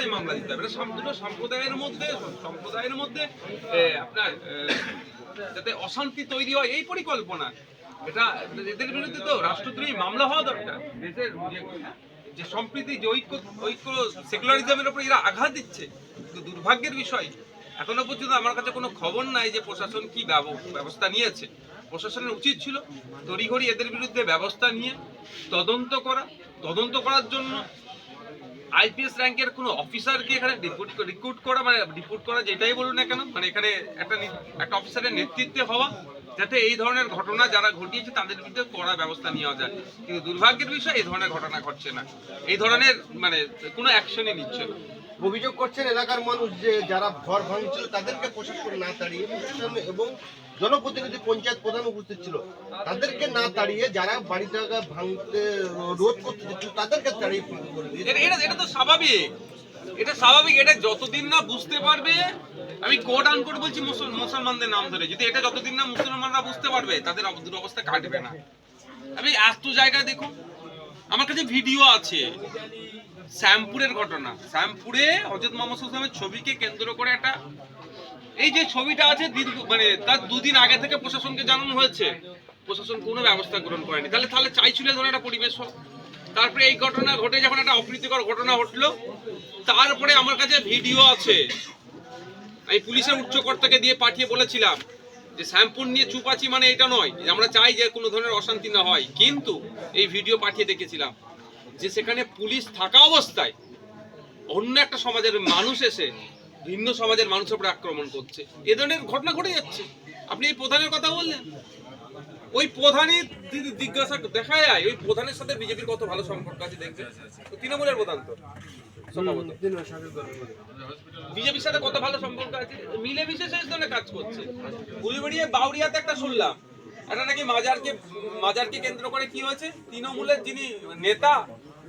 এই মামলা দিতে হবে দুটো সম্প্রদায়ের মধ্যে সম্প্রদায়ের মধ্যে আপনার যাতে অশান্তি তৈরি হয়, এই পরিকল্পনা। এটা এদের বিরুদ্ধে তো রাষ্ট্রদ্রোহী মামলা হওয়া দরকার। দেশের যে- সম্প্রীতি, যে ঐক্য ঐক্য, সেকুলারিজমের উপর এরা আঘাত দিচ্ছে দুর্ভাগ্যের বিষয়, এখনও পর্যন্ত আমার কাছে কোনো খবর নাই যে প্রশাসন কি ব্যব- ব্যবস্থা নিয়েছে। প্রশাসনের উচিত ছিল তড়িঘড়ি এদের বিরুদ্ধে ব্যবস্থা নিয়ে তদন্ত করা, তদন্ত করার জন্য আইপিএস র্যাঙ্কের কোনো অফিসারকে এখানে রিক্রুট করা মানে রিক্রুট করা যেটাই বলুন না কেন মানে এখানে একটা একটা অফিসারের নেতৃত্বে হওয়া যাতে এই ধরনের ঘটনা যারা ঘটিয়েছে তাদের বিরুদ্ধে কড়া ব্যবস্থা নেওয়া যায়। কিন্তু দুর্ভাগ্যের বিষয় এই ধরনের ঘটনা ঘটছে না। এই ধরনের মানে কোনো অ্যাকশনই নিচ্ছে না। অভিযোগ করছেন এলাকার মানুষ যে যারা ঘর ভাঙছিল তাদেরকে প্রশাসন না তাড়িয়ে প্রশাসন এবং জনপ্রতিনিধি পঞ্চায়েত প্রধান উপস্থিত ছিল। তাদেরকে না তাড়িয়ে যারা বাড়িটাকে ভাঙতে রোধ করতে দিচ্ছিল তাদেরকে তাড়িয়ে এটা এটা তো স্বাভাবিক। এটা স্বাভাবিক। এটা যতদিন না বুঝতে পারবে আমি কোড আন কোড বলছি মুসলমানদের নাম ধরে। যদি এটা যতদিন না মুসলমানরা বুঝতে পারবে, তাদের দুরবস্থা কাটবে না। আমি এত জায়গা দেখুন আমার কাছে ভিডিও আছে। শ্যামপুরের ঘটনা। শ্যামপুরে হজরত মোহাম্মদ ইসলামের ছবিকে কেন্দ্র করে একটা এই যে ছবিটা আছে, দীর্ঘ মানে তার দুদিন আগে থেকে প্রশাসনকে জানানো হয়েছে। প্রশাসন কোনো ব্যবস্থা গ্রহণ করেনি। তাহলে তাহলে চাইছিল ধরনের একটা পরিবেশ হোক। তারপরে এই ঘটনা ঘটে যখন একটা অপ্রীতিকর ঘটনা ঘটলো, তারপরে আমার কাছে ভিডিও আছে। আমি পুলিশের উচ্চকর্তাকে দিয়ে পাঠিয়ে বলেছিলাম যে শ্যাম্পুর নিয়ে চুপ আছি মানে এটা নয়, যে আমরা চাই যে কোনো ধরনের অশান্তি না হয়। কিন্তু এই ভিডিও পাঠিয়ে দেখেছিলাম যে সেখানে পুলিশ থাকা অবস্থায় অন্য একটা সমাজের মানুষ এসে ভিন্ন সমাজের মানুষের উপরে আক্রমণ করছে। এ ধরনের ঘটনা ঘটে যাচ্ছে। আপনি এই প্রধানের কথা বললেন। ওই প্রধানই যদি জিজ্ঞাসা দেখা যায় ওই প্রধানের সাথে বিজেপির কত ভালো সম্পর্ক আছে দেখবে? তৃণমূলের প্রধান তো বিজেপির সাথে কত ভালো সম্পর্ক আছে? মিলে বিশেষ শেষ ধরনের কাজ করছে। উলবেড়িয়ে বাউরিয়াতে একটা শুনলাম। একটা নাকি মাজারকে মাজারকে কেন্দ্র করে কি হয়েছে? তৃণমূলের যিনি নেতা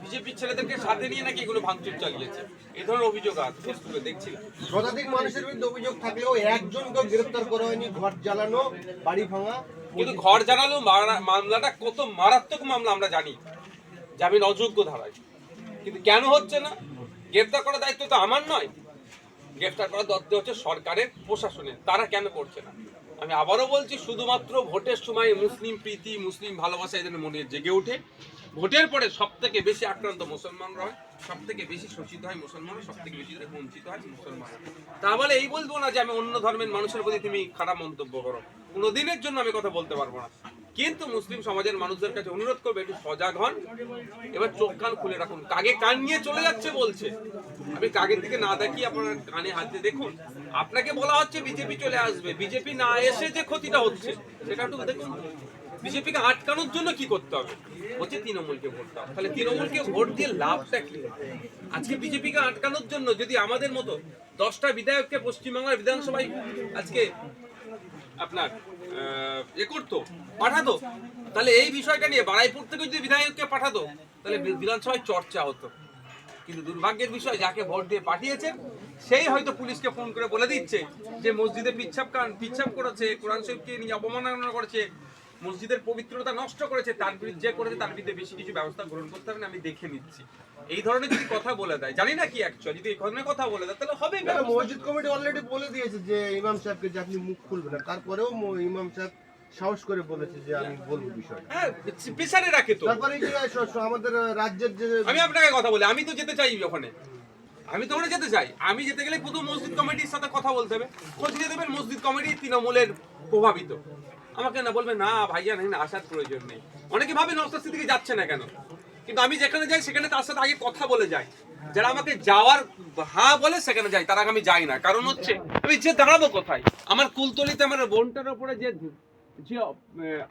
বিজেপির ছেলেদেরকে সাথে নিয়ে নাকি এগুলো ভাঙচুর চালিয়েছে? এই ধরনের অভিযোগ আছে দেখছিলাম। শতাধিক মানুষের বিরুদ্ধে অভিযোগ থাকলেও একজনকেও গ্রেপ্তার করা হয়নি ঘর জ্বালানো বাড়ি ভাঙা। কিন্তু ঘর মারা- মামলাটা কত মারাত্মক মামলা আমরা জানি জামিন অযোগ্য ধারায়। কিন্তু কেন হচ্ছে না? গ্রেফতার করার দায়িত্ব তো আমার নয়। গ্রেফতার করার দায়িত্ব হচ্ছে সরকারের প্রশাসনের। তারা কেন করছে না? আমি আবারও বলছি শুধুমাত্র ভোটের সময় মুসলিম প্রীতি মুসলিম ভালোবাসা এদের মনে জেগে ওঠে। ভোটের পরে সব থেকে বেশি আক্রান্ত মুসলমানরা হয় সব থেকে বেশি শোষিত হয় মুসলমানরা সব থেকে বেশি বঞ্চিত হয় মুসলমানরা। তা বলে এই বলব না যে আমি অন্য ধর্মের মানুষের প্রতি তুমি খারাপ মন্তব্য করো। কোনোদিনের জন্য আমি কথা বলতে পারব না। কিন্তু মুসলিম সমাজের মানুষদের কাছে অনুরোধ করবে, একটু সজাগ হন। এবার চোখ কান খুলে রাখুন। কাগে কান নিয়ে চলে যাচ্ছে বলছে? আমি কাগের দিকে না দেখি আপনার কানে হাত দিয়ে দেখুন। আপনাকে বলা হচ্ছে বিজেপি চলে আসবে। বিজেপি না এসে যে ক্ষতিটা হচ্ছে, সেটা একটু দেখুন বিজেপিকে আটকানোর জন্য কি করতে হবে? হচ্ছে তৃণমূলকে ভোট দাও তাহলে তৃণমূলকে ভোট দিয়ে লাভটা কি আজকে বিজেপিকে আটকানোর জন্য যদি আমাদের মতো দশটা বিধায়ককে পশ্চিমবাংলার বিধানসভায় আজকে আপনার এ করতো, পাঠাতো, তাহলে এই বিষয়টা নিয়ে বারাইপুর থেকে যদি বিধায়ককে পাঠাতো, তাহলে বিধানসভায় চর্চা হতো। কিন্তু দুর্ভাগ্যের বিষয়, যাকে ভোট দিয়ে পাঠিয়েছেন সেই হয়তো পুলিশকে ফোন করে বলে দিচ্ছে যে মসজিদে পিচ্ছাপ কান পিচ্ছাপ করেছে, কোরআন শরীফকে নিয়ে অবমাননা করেছে মসজিদের পবিত্রতা নষ্ট করেছে তার বিরুদ্ধে যে করেছে তার বিরুদ্ধে বেশি কিছু ব্যবস্থা গ্রহণ করতে হবে না আমি দেখে নিচ্ছি। এই ধরনের যদি কথা বলে দেয় জানি না কি অ্যাকচুয়ালি যদি এই ধরনের কথা বলে দেয় তাহলে হবে মসজিদ কমিটি অলরেডি বলে দিয়েছে যে ইমাম সাহেবকে যে আপনি মুখ খুলবেন না। তারপরেও ইমাম সাহেব সাহস করে বলেছে যে আমি বলব বিষয়টা। হ্যাঁ প্রেসারে রাখে তো। তারপরে যে আমাদের রাজ্যের যে আমি আপনাকে কথা বলি আমি তো যেতে চাই ওখানে। আমি তো ওখানে যেতে চাই। আমি যেতে গেলে প্রথম মসজিদ কমিটির সাথে কথা বলতে হবে। খোঁজ নিয়ে দেবেন মসজিদ কমিটি তৃণমূলের প্রভাবিত। আমাকে না বলবে, না, ভাইয়া না, আসার প্রয়োজন নেই। অনেকে ভাবে নস্তার দিকে যাচ্ছে না কেন? কিন্তু আমি যেখানে যাই, সেখানে তার সাথে আগে কথা বলে যাই। যারা আমাকে যাওয়ার হ্যাঁ বলে, সেখানে যাই। তার আগে আমি যাই না। কারণ হচ্ছে, আমি যে দাঁড়াবো কোথায়? আমার কুলতলিতে আমার বোনটার উপরে যে যে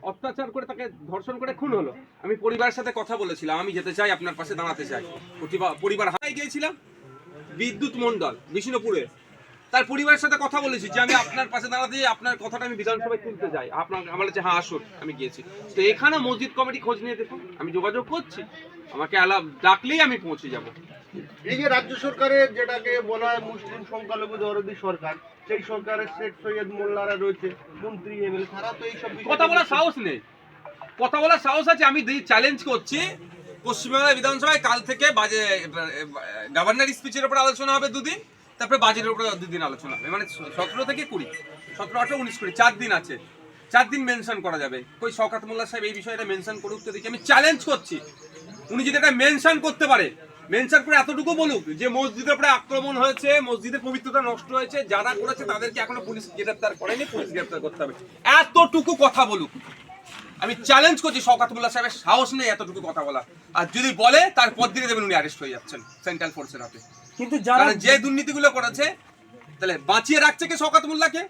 অত্যাচার করে তাকে ধর্ষণ করে খুন হলো, আমি পরিবারের সাথে কথা বলেছিলাম। আমি যেতে চাই, আপনার পাশে দাঁড়াতে চাই। পরিবার হারাই গিয়েছিলাম। বিদ্যুৎ মন্ডল বিষ্ণুপুরে। তার পরিবারের সাথে কথা বলেছি যে আমি আপনার পাশে দাঁড়াতে আপনার কথাটা আমি বিধানসভায় তুলতে যাই। আপনার আমার কাছে হ্যাঁ আসুন আমি গিয়েছি। তো এখানে মসজিদ কমিটি খোঁজ নিয়ে দেখুন আমি যোগাযোগ করছি। আমাকে আলাপ ডাকলেই আমি পৌঁছে যাব। এই যে রাজ্য সরকারের যেটাকে বলা হয় মুসলিম সংখ্যালঘু দরদি সরকার সেই সরকারের শেখ সৈয়দ মোল্লারা রয়েছে মন্ত্রী এমএলএ তারা তো এইসব কথা বলার সাহস নেই। কথা বলার সাহস আছে আমি চ্যালেঞ্জ করছি। পশ্চিমবাংলা বিধানসভায় কাল থেকে বাজে গভর্নর স্পিচের উপর আলোচনা হবে দুদিন। তারপরে বাজেটের উপরে দুদিন আলোচনা হবে। মানে সতেরো থেকে কুড়ি। সতেরো, আঠারো, উনিশ, কুড়ি, চার দিন আছে। চার দিন মেনশন করা যাবে। কই শওকাত মোল্লা সাহেব এই বিষয়টা মেনশন করুক তো দেখি আমি চ্যালেঞ্জ করছি। উনি যদি এটা মেনশন করতে পারে মেনশন করে এতটুকু বলুক যে মসজিদের উপরে আক্রমণ হয়েছে, মসজিদের পবিত্রতা নষ্ট হয়েছে, যারা করেছে তাদেরকে এখনও পুলিশ গ্রেফতার করেনি, পুলিশ গ্রেফতার করতে হবে। এতটুকু কথা বলুক। আমি চ্যালেঞ্জ করছি শওকাত মোল্লা সাহেবের সাহস নেই এতটুকু কথা বলা। আর যদি বলে তারপর দিনে দেবেন উনি অ্যারেস্ট হয়ে যাচ্ছেন সেন্ট্রাল ফোর্সের হাতে। কিন্তু যারা যে দুর্নীতিগুলো করেছে, তাহলে বাঁচিয়ে রাখছে কে শওকাত মোল্লাকে?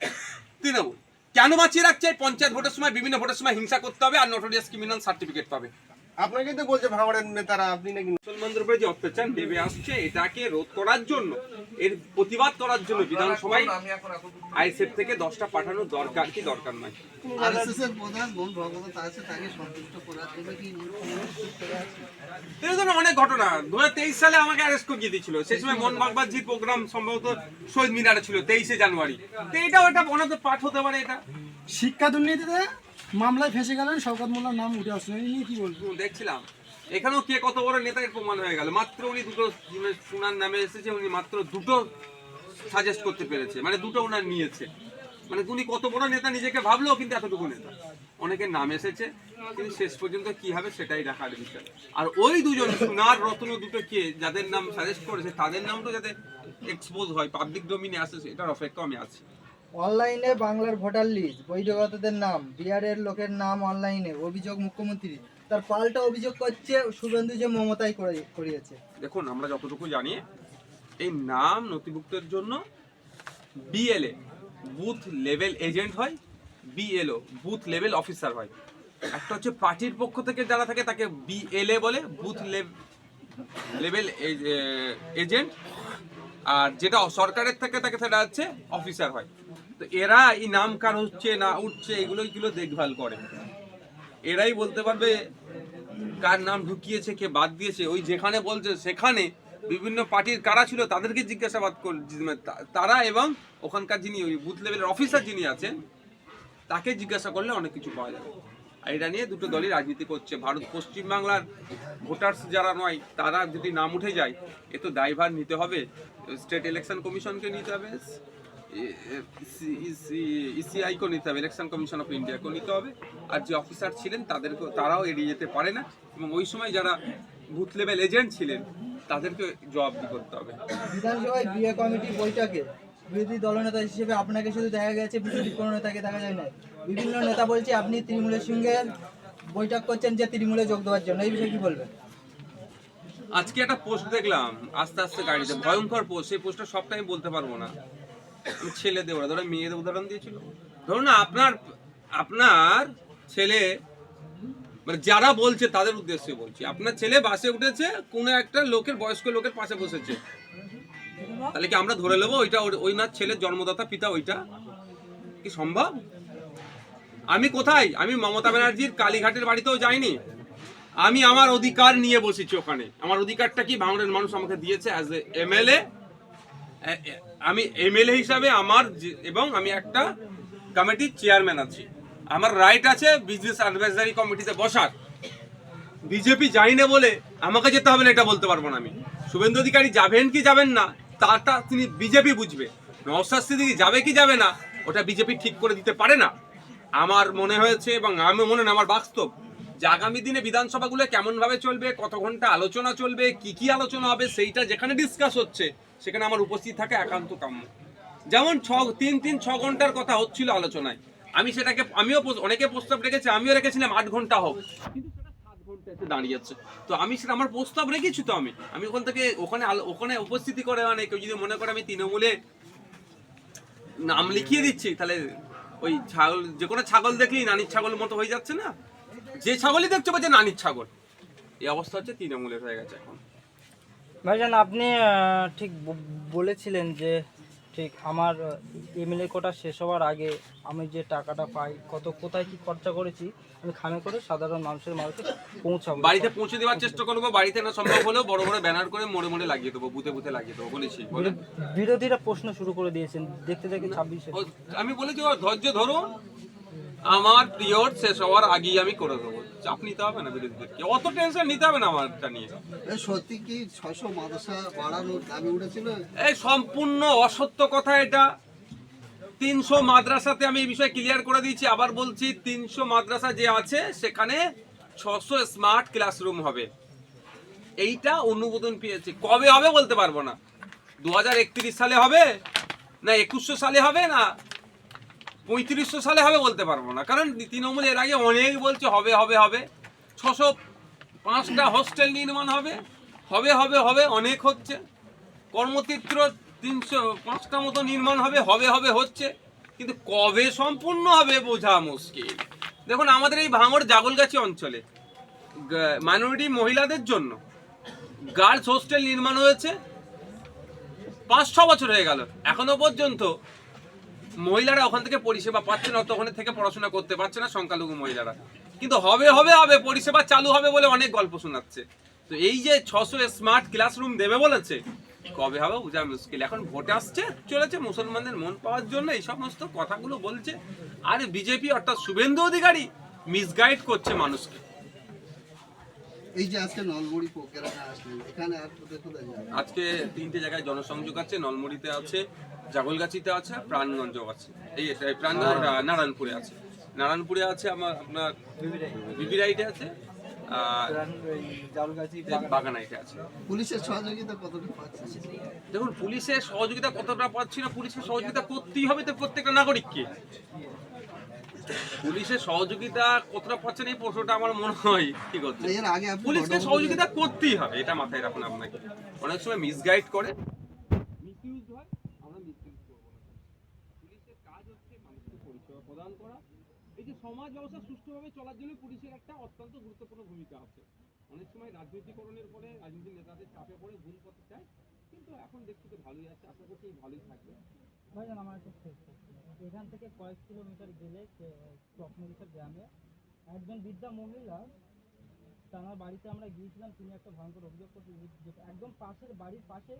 তৃণমূল। কেন বাঁচিয়ে রাখছে? পঞ্চায়েত ভোটের সময়, বিভিন্ন ভোটের সময় হিংসা করতে হবে আর নোটোরিয়াস ক্রিমিনাল সার্টিফিকেট পাবে। আপনাকে তো বলছে ভাঙড়ের নেতারা আপনি নাকি মুসলমানদের উপরে যে অত্যাচার নেমে আসছে এটাকে রোধ করার জন্য এর প্রতিবাদ করার জন্য বিধানসভায় আইসেফ থেকে দশটা পাঠানোর দরকার কি দরকার নাই? আরএসএসের প্রধান বোন ভগবত আছে তাকে সন্তুষ্ট করার জন্য কি এই ধরনের অনেক ঘটনা। দু হাজার তেইশ সালে আমাকে অ্যারেস্ট করিয়ে দিয়েছিল। সেই সময় মন বাগবাজির প্রোগ্রাম সম্ভবত শহীদ মিনারে ছিল তেইশে জানুয়ারি। তো এটা অনাদের পাঠ হতে পারে এটা। শিক্ষা দুর্নীতিতে মামলায় ফেসে গেলেন, শওকত মোল্লার নাম উঠে আসছে এই নিয়ে কি বলব? দেখছিলাম। এখানেও কে কত বড় নেতা এর প্রমাণ হয়ে গেল? মাত্র উনি দুটো শোনার নামে এসেছে, উনি মাত্র দুটো সাজেস্ট করতে পেরেছে। মানে দুটো ওনার নিয়েছে। মানে উনি কত বড় নেতা নিজেকে ভাবলেও কিন্তু এতটুকু নেতা। অনেকের নাম এসেছে, কিন্তু শেষ পর্যন্ত কি হবে সেটাই দেখার বিষয়। আর ওই দুজন, সোনার, রত্ন দুটো কে যাদের নাম সাজেস্ট করেছে, তাদের নাম তো যাতে এক্সপোজ হয় পাবলিক ডোমিনে আসে, সেটার অপেক্ষা আমি আছি। অনলাইনে বাংলার ভোটার লিস্ট বৈধগতদের নাম, বিহারের লোকের নাম অনলাইনে, অভিযোগ মুখ্যমন্ত্রী। তার পাল্টা অভিযোগ করছে শুভেন্দু যে মমতাই করে- করিয়েছে। দেখুন, আমরা যতটুকু জানি, এই নাম নথিভুক্তের জন্য বিএলএ বুথ লেভেল এজেন্ট হয় বিএলও বুথ লেভেল অফিসার হয়। একটা হচ্ছে পার্টির পক্ষ থেকে যারা থাকে, তাকে বিএলএ বলে, বুথ লেভেল এজেন্ট। আর যেটা সরকারের থেকে, তাকে সেটা হচ্ছে অফিসার হয়। তো এরা এই নাম কার হচ্ছে না উঠছে এগুলো এগুলো দেখভাল করে। এরাই বলতে পারবে কার নাম ঢুকিয়েছে, কে বাদ দিয়েছে। ওই যেখানে বলছে, সেখানে বিভিন্ন পার্টির কারা ছিল তাদেরকে জিজ্ঞাসাবাদ তারা এবং ওখানকার যিনি ওই বুথ লেভেলের অফিসার যিনি আছেন, তাকে জিজ্ঞাসা করলে অনেক কিছু পাওয়া যাবে। আর এটা নিয়ে দুটো দলই রাজনীতি করছে। ভারত, পশ্চিমবাংলার ভোটার্স যারা নয়, তারা যদি নাম উঠে যায়, এ তো দায়ভার নিতে হবে। স্টেট ইলেকশন কমিশনকে নিতে হবে। ইসিআইকেও নিতে হবে ইলেকশন কমিশন অফ ইন্ডিয়াকেও নিতে হবে। আর যে অফিসার ছিলেন তাদেরকে তারাও এড়িয়ে যেতে পারে না। এবং ওই সময় যারা বুথ লেভেল এজেন্ট ছিলেন তাদেরকে জবাবদি করতে হবে। বিধানসভায় বিয়ে কমিটি বৈঠকে বিরোধী দলনেতা হিসেবে আপনাকে শুধু দেখা গেছে বিরোধী কোনো নেতাকে দেখা যায় না বিভিন্ন নেতা বলছে আপনি তৃণমূলের সঙ্গে বৈঠক করছেন যে তৃণমূলে যোগ দেওয়ার জন্য। এই বিষয়ে কি বলবেন? আজকে একটা পোস্ট দেখলাম আস্তে আস্তে গাড়িতে ভয়ঙ্কর পোস্ট সেই পোস্টটা সবটাই বলতে পারব না। আমি ছেলেদের ওরা ধরো মেয়েদের উদাহরণ দিয়েছিল। ধরুন না, আপনার আপনার ছেলে মানে যারা বলছে তাদের উদ্দেশ্যে বলছি। আপনার ছেলে বাসে উঠেছে, কোনো একটা লোকের, বয়স্ক লোকের পাশে বসেছে। তাহলে কি আমরা ধরে নেব ওইটা ওই না ছেলের জন্মদাতা পিতা ওইটা? কি সম্ভব? আমি কোথায়? আমি মমতা ব্যানার্জির কালীঘাটের বাড়িতেও যাইনি। আমি আমার অধিকার নিয়ে বসেছি ওখানে। আমার অধিকারটা কি? বাংলার মানুষ আমাকে দিয়েছে অ্যাজ এ এমএলএ আমি এমএলএ হিসাবে আমার এবং আমি একটা কমিটির চেয়ারম্যান আছি। আমার রাইট আছে বিজনেস অ্যাডভাইজারি কমিটিতে বসার। বিজেপি যাই না বলে আমাকে যেতে হবে না, এটা বলতে পারব না আমি। শুভেন্দু অধিকারী যাবেন কি যাবেন না তাটা তিনি বিজেপি বুঝবে। নওসাদ সিদ্দিকি যাবে কি যাবে না, ওটা বিজেপি ঠিক করে দিতে পারে না। আমার মনে হয়েছে এবং আমি মনে হয় আমার বাস্তব, যে আগামী দিনে বিধানসভাগুলো কেমনভাবে চলবে কত ঘণ্টা আলোচনা চলবে, কি কি আলোচনা হবে, সেইটা যেখানে ডিসকাস হচ্ছে সেখানে আমার উপস্থিত থাকা একান্ত কাম্য। যেমন ছ, তিন তিন, ছ ঘণ্টার কথা হচ্ছিল আলোচনায়। আমি সেটাকে, আমিও অনেকে প্রস্তাব রেখেছি, আমিও রেখেছিলাম আট ঘণ্টা হোক। কিন্তু সেটা সাত ঘণ্টা এসে দাঁড়িয়ে যাচ্ছে। তো আমি সেটা, আমার প্রস্তাব রেখেছি তো আমি। আমি ওখান থেকে, ওখানে ওখানে উপস্থিতি করে মানে কেউ যদি মনে করে আমি তৃণমূলে নাম লিখিয়ে দিচ্ছি, তাহলে ওই ছাগল, যে কোনো ছাগল দেখলেই নানির ছাগল মতো হয়ে যাচ্ছে না? যে ছাগলই দেখছ বলছে নানির ছাগল। এই অবস্থা হচ্ছে তৃণমূলের হয়ে গেছে এখন। ভাইজান আপনি ঠিক বলেছিলেন যে ঠিক আমার এমএলএ কোটা শেষ হওয়ার আগে আমি যে টাকাটা পাই কত কোথায় কি খরচা করেছি আমি খামে করে সাধারণ মানুষের মাঝে পৌঁছাবো। বাড়িতে পৌঁছে দেওয়ার চেষ্টা করব বাড়িতে না সম্ভব হলেও বড় বড় ব্যানার করে মোড়ে মোড়ে লাগিয়ে দেবো বুথে বুথে লাগিয়ে দেবো বলেছি বলে বিরোধীরা প্রশ্ন শুরু করে দিয়েছেন দেখতে দেখতে ছাব্বিশে। আমি বলেছি ধৈর্য ধরুন আমার পিরিয়ড শেষ হওয়ার আগেই আমি করে দেবো। চাপ নিতে হবে না বিরোধীদেরকে অত টেনশন নিতে হবে না আমারটা নিয়ে। সত্যি কি ছশো মাদ্রাসা বাড়ানোর দাবি উঠেছিল? এই সম্পূর্ণ অসত্য কথা এটা। তিনশো মাদ্রাসাতে আমি এই বিষয়ে ক্লিয়ার করে দিয়েছি। আবার বলছি তিনশো মাদ্রাসা যে আছে সেখানে ছশো স্মার্ট ক্লাসরুম হবে। এইটা অনুমোদন পেয়েছে। কবে হবে বলতে পারব না। দু হাজার একত্রিশ সালে হবে? না একুশশো সালে হবে না? পঁয়ত্রিশশো সালে হবে বলতে পারব না। কারণ তৃণমূল এর আগে অনেক বলছে, হবে হবে হবে। ছশো পাঁচটা হোস্টেল নির্মাণ হবে হবে হবে হবে, অনেক হচ্ছে। কর্মতীর্থ তিনশো পাঁচটা মতো নির্মাণ হবে হবে হবে, হচ্ছে। কিন্তু কবে সম্পূর্ণ হবে বোঝা মুশকিল। দেখুন, আমাদের এই ভাঙড় জাগলগাছি অঞ্চলে মাইনরিটি মহিলাদের জন্য গার্লস হোস্টেল নির্মাণ হয়েছে। পাঁচ ছ বছর হয়ে গেল। এখনও পর্যন্ত মহিলারা ওখান থেকে পরিষেবা পাচ্ছে না ওখানে থেকে পড়াশোনা করতে পারছে না সংখ্যালঘু মহিলারা। কিন্তু হবে হবে হবে পরিষেবা চালু হবে বলে অনেক গল্প শোনাচ্ছে। তো এই যে ছশো স্মার্ট ক্লাসরুম দেবে বলেছে কবে হবে বোঝা মুশকিল। এখন ভোটে আসছে চলেছে মুসলমানদের মন পাওয়ার জন্য এই সমস্ত কথাগুলো বলছে। আর বিজেপি অর্থাৎ শুভেন্দু অধিকারী মিসগাইড করছে মানুষকে। এই যে আজকে নলমুড়ি পোকেরাটা আসলেন এখানে আজকে তিনটে জায়গায় জনসংযোগ আছে নলমুড়িতে আছে জাগলগাছিতে আছে প্রাণগঞ্জ আছে। এই প্রাণগঞ্জ নারায়ণপুরে আছে। নারায়ণপুরে আছে আমার আপনার বিবিরাইটে আছে আছে। পুলিশের সহযোগিতা কতটা পাচ্ছে? দেখুন পুলিশের সহযোগিতা কতটা পাচ্ছি না পুলিশের সহযোগিতা করতেই হবে তো প্রত্যেকটা নাগরিককে। পুলিশের সহযোগিতা কতটা পাচ্ছেন এই প্রশ্নটা আমার মনে হয় ঠিক হচ্ছে আগে পুলিশকে সহযোগিতা করতেই হবে এটা মাথায় রাখুন আপনাকে। অনেক সময় মিসগাইড করে মিসইউজ হয় আমরা মিসইউজ করব না পুলিশের কাজ পরিষেবা প্রদান করা। এই যে সমাজ ব্যবস্থা সুষ্ঠুভাবে চলার জন্য পুলিশের একটা অত্যন্ত গুরুত্বপূর্ণ ভূমিকা আছে। অনেক সময় রাজনৈতিকরণের পরে রাজনৈতিক নেতাদের চাপে পড়ে ভুল করতে চায়, কিন্তু এখন দেখছি তো ভালোই আছে, আশা করছি ভালোই থাকবে। ভাইজান, আমার একটা। এখান থেকে কয়েক কিলোমিটার গেলে চকমরিচার গ্রামে একজন বৃদ্ধা মহিলা, তার বাড়িতে আমরা গিয়েছিলাম, তিনি একটা ভয়ঙ্কর অভিযোগ করতে একদম পাশের বাড়ির পাশে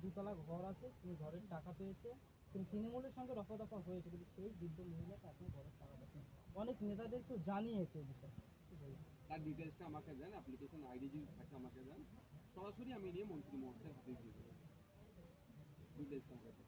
দুতলা ঘর আছে, তিনি ঘরের টাকা পেয়েছে। তিনি তৃণমূলের সঙ্গে রফা দফা হয়েছে কিন্তু সেই বৃদ্ধ মহিলাকে এখন বড় টাকা দেখেন। অনেক নেতাদেরকেও জানিয়েছে এই বিষয়ে তার ডিটেলসটা আমাকে দেন অ্যাপ্লিকেশন আইডি যদি থাকে আমাকে দেন সরাসরি আমি নিয়ে মন্ত্রী মহোদয়ের হাতে দিয়ে দেবো ডিটেলসটা আমাকে।